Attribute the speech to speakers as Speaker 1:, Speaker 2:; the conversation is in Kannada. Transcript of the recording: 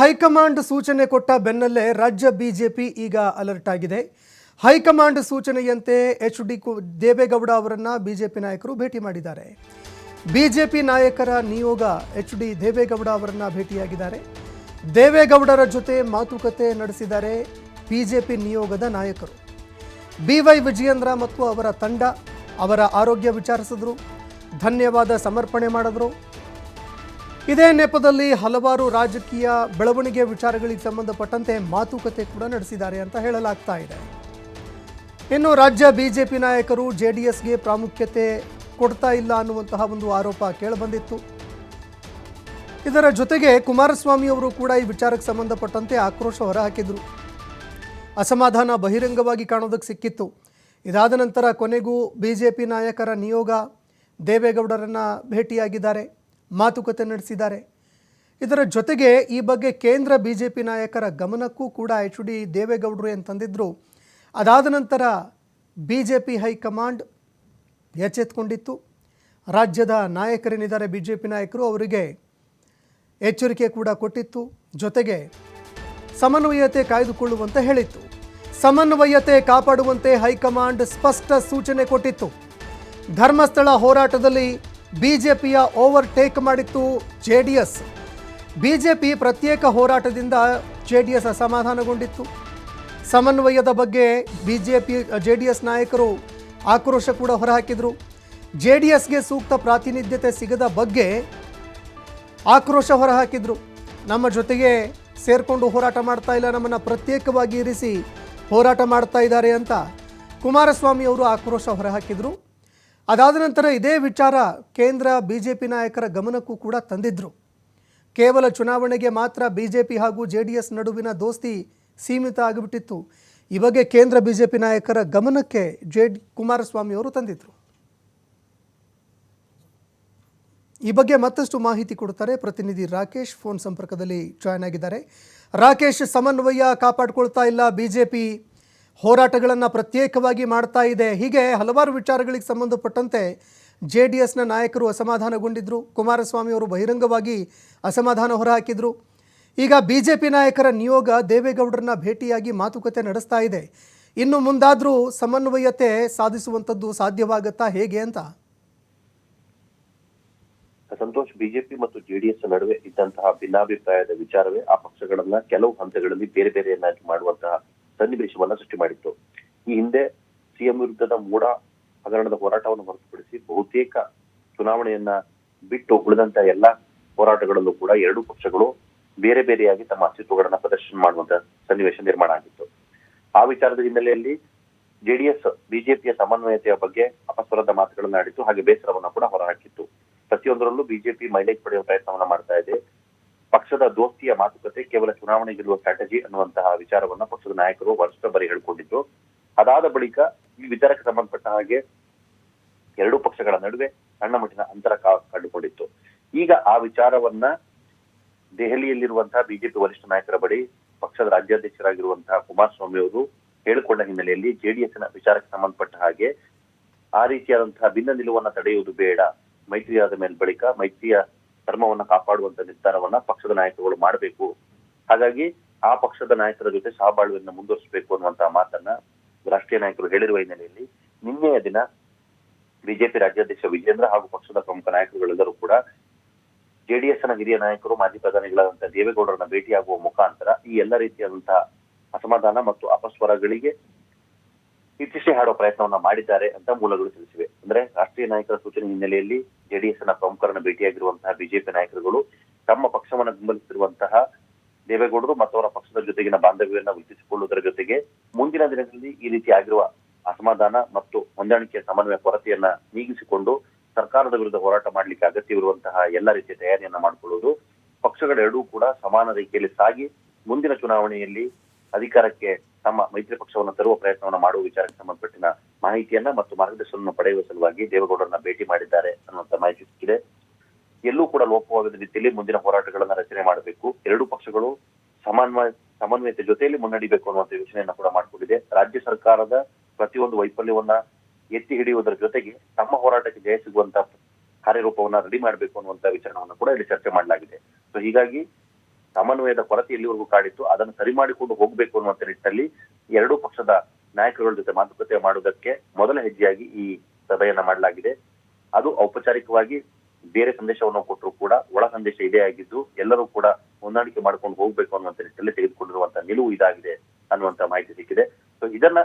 Speaker 1: ಹೈಕಮಾಂಡ್ ಸೂಚನೆ ಕೊಟ್ಟ ಬೆನ್ನಲ್ಲೇ ರಾಜ್ಯ ಬಿಜೆಪಿ ಈಗ ಅಲರ್ಟ್ ಆಗಿದೆ. ಹೈಕಮಾಂಡ್ ಸೂಚನೆಯಂತೆ ಎಚ್ ಡಿ ದೇವೇಗೌಡ ಅವರನ್ನ ಬಿಜೆಪಿ ನಾಯಕರು ಭೇಟಿ ಮಾಡಿದ್ದಾರೆ. ಬಿಜೆಪಿ ನಾಯಕರ ನಿಯೋಗ ಎಚ್ ಡಿ ದೇವೇಗೌಡ ಅವರನ್ನ ಭೇಟಿಯಾಗಿದ್ದಾರೆ. ದೇವೇಗೌಡರ ಜೊತೆ ಮಾತುಕತೆ ನಡೆಸಿದ್ದಾರೆ ಬಿಜೆಪಿ ನಿಯೋಗದ ನಾಯಕರು. ಬಿ ವೈ ವಿಜಯೇಂದ್ರ ಮತ್ತು ಅವರ ತಂಡ ಅವರ ಆರೋಗ್ಯ ವಿಚಾರಿಸಿದ್ರು. ಧನ್ಯವಾದ ಸಮರ್ಪಣೆ ಮಾಡಿದ್ರು. ಇದೇ ನೆಪದಲ್ಲಿ ಹಲವಾರು ರಾಜಕೀಯ ಬೆಳವಣಿಗೆ ವಿಚಾರಗಳಿಗೆ ಸಂಬಂಧಪಟ್ಟಂತೆ ಮಾತುಕತೆ ಕೂಡ ನಡೆಸಿದ್ದಾರೆ ಅಂತ ಹೇಳಲಾಗ್ತಾ ಇದೆ. ಇನ್ನು ರಾಜ್ಯ ಬಿಜೆಪಿ ನಾಯಕರು ಜೆ ಡಿ ಎಸ್ಗೆ ಪ್ರಾಮುಖ್ಯತೆ ಕೊಡ್ತಾ ಇಲ್ಲ ಅನ್ನುವಂತಹ ಒಂದು ಆರೋಪ ಕೇಳಬಂದಿತ್ತು. ಇದರ ಜೊತೆಗೆ ಕುಮಾರಸ್ವಾಮಿ ಅವರು ಕೂಡ ಈ ವಿಚಾರಕ್ಕೆ ಸಂಬಂಧಪಟ್ಟಂತೆ ಆಕ್ರೋಶ ಹೊರಹಾಕಿದ್ರು. ಅಸಮಾಧಾನ ಬಹಿರಂಗವಾಗಿ ಕಾಣೋದಕ್ಕೆ ಸಿಕ್ಕಿತ್ತು. ಇದಾದ ನಂತರ ಕೊನೆಗೂ ಬಿಜೆಪಿ ನಾಯಕರ ನಿಯೋಗ ದೇವೇಗೌಡರನ್ನ ಭೇಟಿಯಾಗಿದ್ದಾರೆ, ಮಾತುಕತೆ ನಡೆಸಿದ್ದಾರೆ. ಇದರ ಜೊತೆಗೆ ಈ ಬಗ್ಗೆ ಕೇಂದ್ರ ಬಿ ಜೆ ಪಿ ನಾಯಕರ ಗಮನಕ್ಕೂ ಕೂಡ ಎಚ್ ಡಿ ದೇವೇಗೌಡರು ಅಂತಂದಿದ್ದರು ಅದಾದ ನಂತರ B J P high command ಎಚ್ಚೆತ್ಕೊಂಡಿತ್ತು. ರಾಜ್ಯದ ನಾಯಕರೇನಿದ್ದಾರೆ ಬಿ ಜೆ ಪಿ ನಾಯಕರು, ಅವರಿಗೆ ಎಚ್ಚರಿಕೆ ಕೂಡ ಕೊಟ್ಟಿತ್ತು. ಜೊತೆಗೆ ಸಮನ್ವಯತೆ ಕಾಯ್ದುಕೊಳ್ಳುವಂತೆ ಹೇಳಿತ್ತು. ಸಮನ್ವಯತೆ ಕಾಪಾಡುವಂತೆ ಹೈಕಮಾಂಡ್ ಸ್ಪಷ್ಟ ಸೂಚನೆ ಕೊಟ್ಟಿತ್ತು. ಧರ್ಮಸ್ಥಳ ಹೋರಾಟದಲ್ಲಿ ಬಿಜೆಪಿಯ ಓವರ್ಟೇಕ್ ಮಾಡಿತ್ತು ಜೆ ಡಿ ಎಸ್ ಬಿಜೆಪಿ ಪ್ರತ್ಯೇಕ ಹೋರಾಟದಿಂದ ಜೆ ಡಿ ಎಸ್ ಅಸಮಾಧಾನಗೊಂಡಿತ್ತು. ಸಮನ್ವಯದ ಬಗ್ಗೆ ಬಿಜೆಪಿ ಜೆ ಡಿ ಎಸ್ ನಾಯಕರು ಆಕ್ರೋಶ ಕೂಡ ಹೊರಹಾಕಿದರು. ಜೆ ಡಿ ಎಸ್ಗೆ ಸೂಕ್ತ ಪ್ರಾತಿನಿಧ್ಯತೆ ಸಿಗದ ಬಗ್ಗೆ ಆಕ್ರೋಶ ಹೊರಹಾಕಿದರು. ನಮ್ಮ ಜೊತೆಗೆ ಸೇರಿಕೊಂಡು ಹೋರಾಟ ಮಾಡ್ತಾ ಇಲ್ಲ, ನಮ್ಮನ್ನು ಪ್ರತ್ಯೇಕವಾಗಿ ಇರಿಸಿ ಹೋರಾಟ ಮಾಡ್ತಾ ಇದ್ದಾರೆ ಅಂತ ಕುಮಾರಸ್ವಾಮಿ ಅವರು ಆಕ್ರೋಶ ಹೊರಹಾಕಿದ್ರು. ಅದಾದ ನಂತರ ಇದೇ ವಿಚಾರ ಕೇಂದ್ರ ಬಿ ಜೆ ಪಿ ನಾಯಕರ ಗಮನಕ್ಕೂ ಕೂಡ ತಂದಿದ್ದರು ಕೇವಲ ಚುನಾವಣೆಗೆ ಮಾತ್ರ ಬಿ ಜೆ ಪಿ ಹಾಗೂ ಜೆ ಡಿ ಎಸ್ ನಡುವಿನ ದೋಸ್ತಿ ಸೀಮಿತ ಆಗಿಬಿಟ್ಟಿತ್ತು. ಈ ಬಗ್ಗೆ ಕೇಂದ್ರ ಬಿ ಜೆ ಪಿ ನಾಯಕರ ಗಮನಕ್ಕೆ ಜೆ ಡಿ ಕುಮಾರಸ್ವಾಮಿ ಅವರು ತಂದಿದ್ದರು ಈ ಬಗ್ಗೆ ಮತ್ತಷ್ಟು ಮಾಹಿತಿ ಕೊಡುತ್ತಾರೆ ಪ್ರತಿನಿಧಿ ರಾಕೇಶ್. ಫೋನ್ ಸಂಪರ್ಕದಲ್ಲಿ ಜಾಯ್ನ್ ಆಗಿದ್ದಾರೆ. ರಾಕೇಶ್, ಸಮನ್ವಯ ಕಾಪಾಡಿಕೊಳ್ತಾ ಇಲ್ಲ ಬಿಜೆಪಿ. ಹೋರಾಟಗಳನ್ನು ಪ್ರತ್ಯೇಕವಾಗಿ ಮಾಡ್ತಾ ಇದೆ. ಹೀಗೆ ಹಲವಾರು ವಿಚಾರಗಳಿಗೆ ಸಂಬಂಧಪಟ್ಟಂತೆ ಜೆ ಡಿ ಎಸ್ನ ನಾಯಕರು ಅಸಮಾಧಾನಗೊಂಡಿದ್ದರು ಕುಮಾರಸ್ವಾಮಿ ಅವರು ಬಹಿರಂಗವಾಗಿ ಅಸಮಾಧಾನ ಹೊರಹಾಕಿದರು. ಈಗ ಬಿ ಜೆ ಪಿ ನಾಯಕರ ನಿಯೋಗ ದೇವೇಗೌಡರನ್ನ ಭೇಟಿಯಾಗಿ ಮಾತುಕತೆ ನಡೆಸ್ತಾ ಇದೆ. ಇನ್ನು ಮುಂದಾದರೂ ಸಮನ್ವಯತೆ ಸಾಧಿಸುವಂಥದ್ದು ಸಾಧ್ಯವಾಗುತ್ತಾ ಹೇಗೆ ಅಂತ?
Speaker 2: ಸಂತೋಷ್ ಬಿಜೆಪಿ ಮತ್ತು ಜೆಡಿಎಸ್ ನಡುವೆ ಇದ್ದಂತಹ ಭಿನ್ನಾಭಿಪ್ರಾಯದ ವಿಚಾರವೇ ಆ ಪಕ್ಷಗಳನ್ನ ಕೆಲವು ಹಂತಗಳಲ್ಲಿ ಬೇರೆ ಬೇರೆಯನ್ನಾಗಿ ಮಾಡುವಂತಹ ಸನ್ನಿವೇಶವನ್ನ ಸೃಷ್ಟಿ ಮಾಡಿತ್ತು. ಈ ಹಿಂದೆ ಸಿಎಂ ವಿರುದ್ಧದ ಮೂಡ ಹಗರಣದ ಹೋರಾಟವನ್ನು ಹೊರತುಪಡಿಸಿ ಬಹುತೇಕ ಚುನಾವಣೆಯನ್ನ ಬಿಟ್ಟು ಉಳಿದಂತ ಎಲ್ಲಾ ಹೋರಾಟಗಳಲ್ಲೂ ಕೂಡ ಎರಡೂ ಪಕ್ಷಗಳು ಬೇರೆ ಬೇರೆಯಾಗಿ ತಮ್ಮ ಅಸ್ತಿತ್ವಗಳನ್ನ ಪ್ರದರ್ಶನ ಮಾಡುವಂತಹ ಸನ್ನಿವೇಶ ನಿರ್ಮಾಣ ಆಗಿತ್ತು. ಆ ವಿಚಾರದ ಹಿನ್ನೆಲೆಯಲ್ಲಿ ಜೆಡಿಎಸ್, ಬಿಜೆಪಿಯ ಸಮನ್ವಯತೆಯ ಬಗ್ಗೆ ಅಪಸ್ವರದ ಮಾತುಗಳನ್ನ ಆಡಿತ್ತು ಹಾಗೆ ಬೇಸರವನ್ನ ಕೂಡ ಹೊರಹಾಕಿತ್ತು. ಪ್ರತಿಯೊಂದರಲ್ಲೂ ಬಿಜೆಪಿ ಮೈಲೇಜ್ ಪಡೆಯುವ ಪ್ರಯತ್ನವನ್ನ ಮಾಡ್ತಾ ಇದೆ. ಪಕ್ಷದ ದೋಸ್ತಿಯ ಮಾತುಕತೆ ಕೇವಲ ಚುನಾವಣೆ ಗೆಲ್ಲುವ ಸ್ಟ್ರಾಟಜಿ ಅನ್ನುವಂತಹ ವಿಚಾರವನ್ನ ಪಕ್ಷದ ನಾಯಕರು ವರ್ಷ ಬರಿ ಹೇಳ್ಕೊಂಡಿದ್ರು. ಅದಾದ ಬಳಿಕ ಈ ವಿಚಾರಕ್ಕೆ ಸಂಬಂಧಪಟ್ಟ ಹಾಗೆ ಎರಡೂ ಪಕ್ಷಗಳ ನಡುವೆ ಸಣ್ಣ ಮಟ್ಟಿನ ಅಂತರ ಕಂಡುಕೊಂಡಿತ್ತು. ಈಗ ಆ ವಿಚಾರವನ್ನ ದೆಹಲಿಯಲ್ಲಿರುವಂತಹ ಬಿಜೆಪಿ ವರಿಷ್ಠ ನಾಯಕರ ಬಳಿ ಪಕ್ಷದ ರಾಜ್ಯಾಧ್ಯಕ್ಷರಾಗಿರುವಂತಹ ಕುಮಾರಸ್ವಾಮಿ ಅವರು ಹೇಳಿಕೊಂಡ ಹಿನ್ನೆಲೆಯಲ್ಲಿ ಜೆಡಿಎಸ್ನ ವಿಚಾರಕ್ಕೆ ಸಂಬಂಧಪಟ್ಟ ಹಾಗೆ ಆ ರೀತಿಯಾದಂತಹ ಭಿನ್ನ ನಿಲುವನ್ನ ತಡೆಯುವುದು ಬೇಡ. ಮೈತ್ರಿಯಾದ ಮೇಲೆ ಬಳಿಕ ಮೈತ್ರಿಯ ಧರ್ಮವನ್ನ ಕಾಪಾಡುವಂತ ನಿರ್ಧಾರವನ್ನ ಪಕ್ಷದ ನಾಯಕರುಗಳು ಮಾಡಬೇಕು. ಹಾಗಾಗಿ ಆ ಪಕ್ಷದ ನಾಯಕರ ಜೊತೆ ಸಹಬಾಳ್ವೆಯನ್ನ ಮುಂದುವರಿಸಬೇಕು ಅನ್ನುವಂತಹ ಮಾತನ್ನ ರಾಷ್ಟ್ರೀಯ ನಾಯಕರು ಹೇಳಿರುವ ಹಿನ್ನೆಲೆಯಲ್ಲಿ ನಿನ್ನೆಯ ದಿನ ಬಿಜೆಪಿ ರಾಜ್ಯಾಧ್ಯಕ್ಷ ವಿಜೇಂದ್ರ ಹಾಗೂ ಪಕ್ಷದ ಪ್ರಮುಖ ನಾಯಕರುಗಳೆಲ್ಲರೂ ಕೂಡ ಜೆಡಿಎಸ್ನ ಹಿರಿಯ ನಾಯಕರು, ಮಾಜಿ ಪ್ರಧಾನಿಗಳಾದಂತಹ ದೇವೇಗೌಡರನ್ನ ಭೇಟಿಯಾಗುವ ಮುಖಾಂತರ ಈ ಎಲ್ಲ ರೀತಿಯಾದಂತಹ ಅಸಮಾಧಾನ ಮತ್ತು ಅಪಸ್ವರಗಳಿಗೆ ಇತಿಶ್ರೀ ಹಾಡುವ ಪ್ರಯತ್ನವನ್ನ ಮಾಡಿದ್ದಾರೆ ಅಂತ ಮೂಲಗಳು ತಿಳಿಸಿವೆ. ಅಂದ್ರೆ ರಾಷ್ಟ್ರೀಯ ನಾಯಕರ ಸೂಚನೆ ಹಿನ್ನೆಲೆಯಲ್ಲಿ ಜೆಡಿಎಸ್ನ ಪ್ರಮುಖರನ್ನ ಭೇಟಿಯಾಗಿರುವಂತಹ ಬಿಜೆಪಿ ನಾಯಕರುಗಳು ತಮ್ಮ ಪಕ್ಷವನ್ನು ಬೆಂಬಲಿಸಿರುವಂತಹ ದೇವೇಗೌಡರು ಮತ್ತು ಅವರ ಪಕ್ಷದ ಜೊತೆಗಿನ ಬಾಂಧವ್ಯವನ್ನ ವೃದ್ಧಿಸಿಕೊಳ್ಳುವುದರ ಜೊತೆಗೆ ಮುಂದಿನ ದಿನಗಳಲ್ಲಿ ಈ ರೀತಿ ಆಗಿರುವ ಅಸಮಾಧಾನ ಮತ್ತು ಹೊಂದಾಣಿಕೆಯ ಸಮನ್ವಯ ಕೊರತೆಯನ್ನ ನೀಗಿಸಿಕೊಂಡು ಸರ್ಕಾರದ ವಿರುದ್ಧ ಹೋರಾಟ ಮಾಡಲಿಕ್ಕೆ ಅಗತ್ಯವಿರುವಂತಹ ಎಲ್ಲ ರೀತಿಯ ತಯಾರಿಯನ್ನ ಮಾಡಿಕೊಳ್ಳುವುದು ಪಕ್ಷಗಳೆರಡೂ ಕೂಡ ಸಮಾನ ರೀತಿಯಲ್ಲಿ ಸಾಗಿ ಮುಂದಿನ ಚುನಾವಣೆಯಲ್ಲಿ ಅಧಿಕಾರಕ್ಕೆ ತಮ್ಮ ಮೈತ್ರಿ ಪಕ್ಷವನ್ನು ತರುವ ಪ್ರಯತ್ನವನ್ನು ಮಾಡುವ ವಿಚಾರಕ್ಕೆ ಸಂಬಂಧಪಟ್ಟಿನ ಮಾಹಿತಿಯನ್ನ ಮತ್ತು ಮಾರ್ಗದರ್ಶನವನ್ನು ಪಡೆಯುವ ಸಲುವಾಗಿ ದೇವೇಗೌಡರನ್ನ ಭೇಟಿ ಮಾಡಿದ್ದಾರೆ ಅನ್ನುವಂತ ಮಾಹಿತಿ ಸಿಕ್ಕಿದೆ. ಎಲ್ಲೂ ಕೂಡ ಲೋಪವಾಗದ ರೀತಿಯಲ್ಲಿ ಮುಂದಿನ ಹೋರಾಟಗಳನ್ನ ರಚನೆ ಮಾಡಬೇಕು. ಎರಡೂ ಪಕ್ಷಗಳು ಸಮನ್ವಯ, ಸಮನ್ವಯತೆ ಜೊತೆಯಲ್ಲಿ ಮುನ್ನಡಿಬೇಕು ಅನ್ನುವಂತ ಯೋಚನೆಯನ್ನ ಕೂಡ ಮಾಡಿಕೊಂಡಿದೆ. ರಾಜ್ಯ ಸರ್ಕಾರದ ಪ್ರತಿಯೊಂದು ವೈಫಲ್ಯವನ್ನ ಎತ್ತಿ ಹಿಡಿಯುವುದರ ಜೊತೆಗೆ ತಮ್ಮ ಹೋರಾಟಕ್ಕೆ ಜಯ ಸಿಗುವಂತ ಕಾರ್ಯರೂಪವನ್ನ ರೆಡಿ ಮಾಡಬೇಕು ಅನ್ನುವಂತ ವಿಚಾರವನ್ನು ಕೂಡ ಇಲ್ಲಿ ಚರ್ಚೆ ಮಾಡಲಾಗಿದೆ. ಸೊ ಹೀಗಾಗಿ ಸಮನ್ವಯದ ಕೊರತೆ ಎಲ್ಲಿವರೆಗೂ ಕಾಡಿತ್ತು. ಅದನ್ನು ಸರಿ ಮಾಡಿಕೊಂಡು ಹೋಗಬೇಕು ಅನ್ನುವಂತ ನಿಟ್ಟಿನಲ್ಲಿ ಎರಡೂ ಪಕ್ಷದ ನಾಯಕರುಗಳ ಜೊತೆ ಮಾತುಕತೆ ಮಾಡುವುದಕ್ಕೆ ಮೊದಲ ಹೆಜ್ಜೆಯಾಗಿ ಈ ಸಭೆಯನ್ನ ಮಾಡಲಾಗಿದೆ. ಅದು ಔಪಚಾರಿಕವಾಗಿ ಬೇರೆ ಸಂದೇಶವನ್ನು ಕೊಟ್ಟರು ಕೂಡ ಒಳ ಸಂದೇಶ ಇದೇ ಆಗಿದ್ದು ಎಲ್ಲರೂ ಕೂಡ ಹೊಂದಾಣಿಕೆ ಮಾಡ್ಕೊಂಡು ಹೋಗ್ಬೇಕು ಅನ್ನುವಂತ ನಿಟ್ಟಿನಲ್ಲಿ ತೆಗೆದುಕೊಂಡಿರುವಂತಹ ನಿಲುವು ಇದಾಗಿದೆ ಅನ್ನುವಂತ ಮಾಹಿತಿ ಸಿಕ್ಕಿದೆ. ಸೊ ಇದನ್ನ